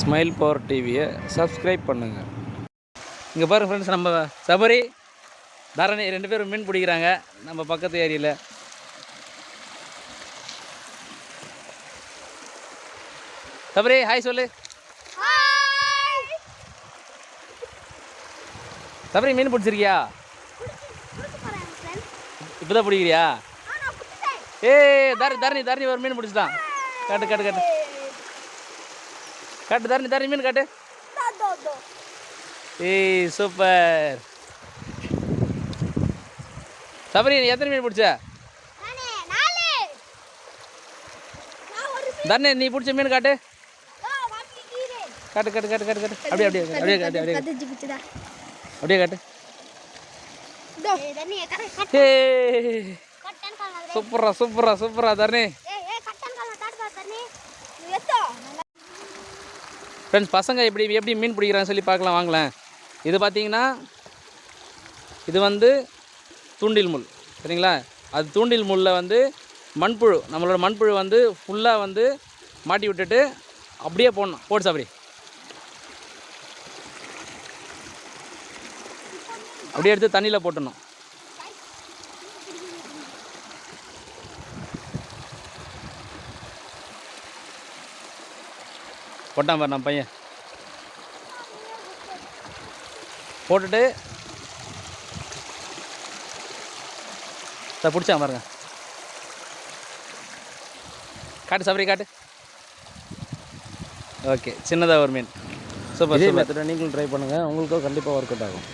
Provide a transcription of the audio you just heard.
Smile power டிவியை subscribe பண்ணுங்கள் இங்கே பாருங்க ஃப்ரெண்ட்ஸ் நம்ம சபரி தரணி ரெண்டு பேரும் மீன் பிடிக்கிறாங்க. நம்ம பக்கத்து ஏரியில். சபரி ஹாய் சொல்லு. சபரி மீன் பிடிச்சிருக்கியா? இப்போ தான் பிடிக்கிறியா ஏய் தரணி தரணி தரணி ஒரு மீன் பிடிச்சிட்டான் காட்டு காட்டு காட்டு. காட்டு தரணி தரணி மீன் காட்டு. ஏய் சூப்பர். சபரி நீ எத்தனை மீன் பிடிச்ச? தரணி நீ பிடிச்ச மீன் காட்டு. காட்டு காட்டு காட்டு காட்டு காட்டு. அப்படியே அப்படியே அப்படியே காட்டு அப்படியே. அப்படியே. காட்டு. சூப்பரா சூப்பரா சூப்பரா தரணி ஃப்ரெண்ட்ஸ் பசங்க எப்படி எப்படி மீன் பிடிக்கிறாங்க சொல்லி பார்க்கலாம் வாங்களேன். இது பார்த்தீங்கன்னா இது வந்து தூண்டில் முள் சரிங்களா? அது தூண்டில் முள்ளில் வந்து மண்புழு நம்மளோட மண்புழு வந்து ஃபுல்லாக வந்து மாட்டி விட்டுட்டு அப்படியே போடணும். போட்டு சாப்பிடி. அப்படியே எடுத்து தண்ணியில் போட்டணும் போட்டான் பாரு நம்ம பையன். போட்டுட்டு. சார் பிடிச்சான் பாருங்க. காட்டு சபரி காட்டு. ஓகே சின்னதாக ஒரு மீன். Super super. நீங்களும் ட்ரை பண்ணுங்கள் உங்களுக்கும் கண்டிப்பாக ஒர்க் அவுட் ஆகும்.